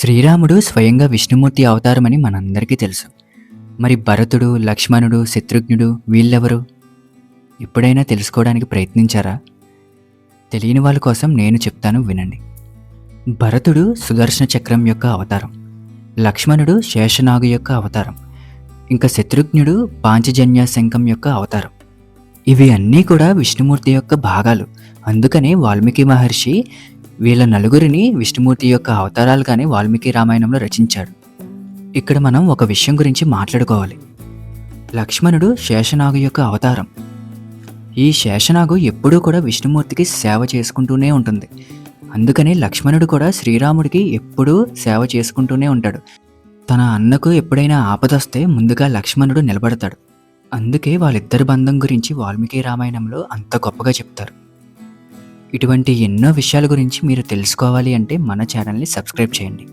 శ్రీరాముడు స్వయంగా విష్ణుమూర్తి అవతారమని మనందరికీ తెలుసు. మరి భరతుడు లక్ష్మణుడు శత్రుఘ్నుడు వీళ్ళెవరు? ఎప్పుడైనా తెలుసుకోవడానికి ప్రయత్నించారా? తెలియని వాళ్ళ కోసం నేను చెప్తాను వినండి. భరతుడు సుదర్శన చక్రం యొక్క అవతారం లక్ష్మణుడు శేషనాగు యొక్క అవతారం ఇంకా శత్రుఘ్నుడు పాంచజన్య శంఖం యొక్క అవతారం. ఇవి అన్నీ కూడా విష్ణుమూర్తి యొక్క భాగాలు. అందుకనే వాల్మీకి మహర్షి వీళ్ళ నలుగురిని విష్ణుమూర్తి యొక్క అవతారాలుగానే వాల్మీకి రామాయణంలో రచించాడు. ఇక్కడ మనం ఒక విషయం గురించి మాట్లాడుకోవాలి. లక్ష్మణుడు శేషనాగు యొక్క అవతారం. ఈ శేషనాగు ఎప్పుడూ కూడా విష్ణుమూర్తికి సేవ చేసుకుంటూనే ఉంటుంది. అందుకని లక్ష్మణుడు కూడా శ్రీరాముడికి ఎప్పుడూ సేవ చేసుకుంటూనే ఉంటాడు. తన అన్నకు ఎప్పుడైనా ఆపదొస్తే ముందుగా లక్ష్మణుడు నిలబడతాడు. అందుకే వాళ్ళిద్దరి బంధం గురించి వాల్మీకి రామాయణంలో అంత గొప్పగా చెప్తారు. ఇటువంటి ఎన్నో విషయాల గురించి మీరు తెలుసుకోవాలి అంటే మన ఛానల్ని సబ్స్క్రైబ్ చేయండి.